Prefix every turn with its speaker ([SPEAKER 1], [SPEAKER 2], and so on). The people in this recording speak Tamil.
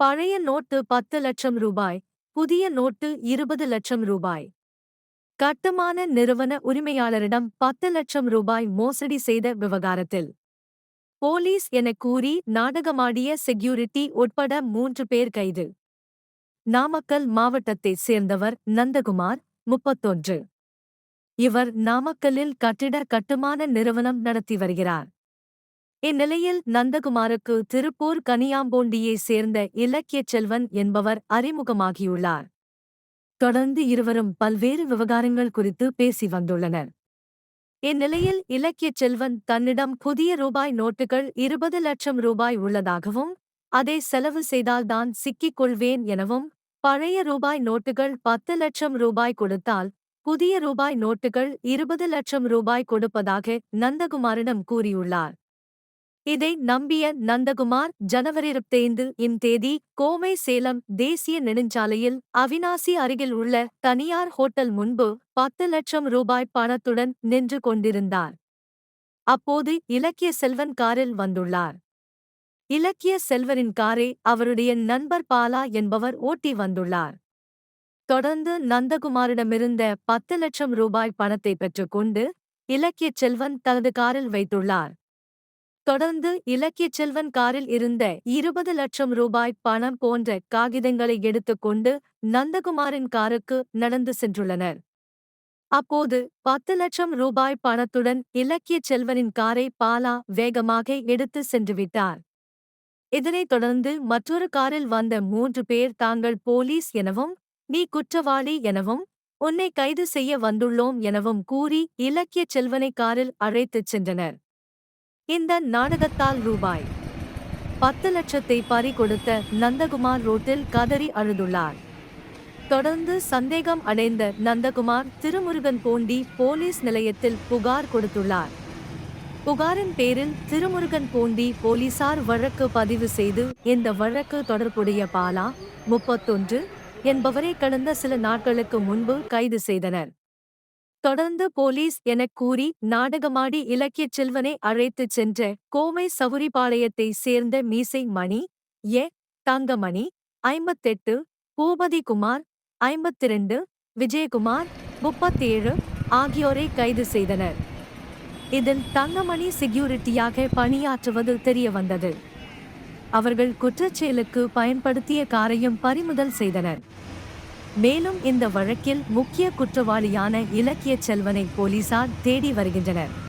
[SPEAKER 1] பழைய நோட்டு பத்து லட்சம் ரூபாய் புதிய நோட்டு இருபது லட்சம் ரூபாய். கட்டுமான நிறுவன உரிமையாளரிடம் பத்து லட்சம் ரூபாய் மோசடி செய்த விவகாரத்தில். போலீஸ் என கூறி நாடகமாடிய செக்யூரிட்டி உட்பட மூன்று பேர் கைது. நாமக்கல் மாவட்டத்தைச் சேர்ந்தவர் நந்தகுமார் முப்பத்தொன்று. இவர் நாமக்கல்லில் கட்டிட கட்டுமான நிறுவனம் நடத்தி வருகிறார். இந்நிலையில் நந்தகுமாருக்கு திருப்பூர் கனியாம்போண்டியைச் சேர்ந்த இலக்கியச் செல்வன் என்பவர் அறிமுகமாகியுள்ளார். தொடர்ந்து இருவரும் பல்வேறு விவகாரங்கள் குறித்து பேசி வந்துள்ளனர். இந்நிலையில் இலக்கியச் செல்வன் தன்னிடம் புதிய ரூபாய் நோட்டுகள் இருபது லட்சம் ரூபாய் உள்ளதாகவும் அதை செலவு செய்தால்தான் சிக்கிக் கொள்வேன் எனவும் பழைய ரூபாய் நோட்டுகள் பத்து லட்சம் ரூபாய் கொடுத்தால் புதிய ரூபாய் நோட்டுகள் இருபது லட்சம் ரூபாய் கொடுப்பதாக நந்தகுமாரிடம் கூறியுள்ளார். இதை நம்பிய நந்தகுமார் ஜனவரி இருபத்தைந்து இம் தேதி கோவை சேலம் தேசிய நெடுஞ்சாலையில் அவினாசி அருகில் உள்ள தனியார் ஹோட்டல் முன்பு பத்து லட்சம் ரூபாய் பணத்துடன் நின்று கொண்டிருந்தார். அப்போது இலக்கிய செல்வன் காரில் வந்துள்ளார். இலக்கிய செல்வரின் காரை அவருடைய நண்பர் பாலா என்பவர் ஓட்டி வந்துள்ளார். தொடர்ந்து நந்தகுமாரிடமிருந்த பத்து லட்சம் ரூபாய் பணத்தை பெற்றுக்கொண்டு இலக்கியச் செல்வன் தனது காரில் வைத்துள்ளார். தொடர்ந்து இலக்கியச் செல்வன் காரில் இருந்த இருபது லட்சம் ரூபாய் பணம் போன்ற காகிதங்களை எடுத்துக்கொண்டு நந்தகுமாரின் காருக்கு நடந்து சென்றுள்ளனர். அப்போது பத்து லட்சம் ரூபாய் பணத்துடன் இலக்கியச் செல்வனின் காரை பாலா வேகமாக எடுத்து சென்றுவிட்டார் இதனைத் தொடர்ந்து மற்றொரு காரில் வந்த மூன்று பேர் தாங்கள் போலீஸ் எனவும் நீ குற்றவாளி எனவும் உன்னை கைது செய்ய வந்துள்ளோம் எனவும் கூறி இலக்கியச் செல்வனை காரில் அழைத்துச் சென்றனர். இந்த நாடகத்தால் ரூபாய் பத்து லட்சத்தை பறி கொடுத்த நந்தகுமார் ரோட்டில் கதறி அழுதுள்ளார். தொடர்ந்து சந்தேகம் அடைந்த நந்தகுமார் திருமுருகன் போண்டி போலீஸ் நிலையத்தில் புகார் கொடுத்துள்ளார். புகாரின் பேரில் திருமுருகன் போண்டி போலீசார் வழக்கு பதிவு செய்து இந்த வழக்கு தொடர்புடைய பாலா முப்பத்தொன்று என்பவரை கடந்த சில நாட்களுக்கு முன்பு கைது செய்தனர். தொடர்ந்து போலீஸ் எனக் கூறி நாடகமாடி இலக்கியச் செல்வனை அழைத்துச் சென்ற கோவை சவுரிபாளையத்தைச் சேர்ந்த மீசை மணி ஏ. தங்கமணி ஐம்பத்தெட்டு பூபதி குமார் ஐம்பத்திரண்டு விஜயகுமார் முப்பத்தேழு ஆகியோரை கைது செய்தனர். இதில் தங்கமணி செக்யூரிட்டியாக பணியாற்றுவது தெரியவந்தது. அவர்கள் குற்றச்செயலுக்கு பயன்படுத்திய காரையும் பறிமுதல் செய்தனர். மேலும் இந்த வழக்கில் முக்கிய குற்றவாளியான இலக்கியச் செல்வனை போலீசார் தேடி வருகின்றனர்.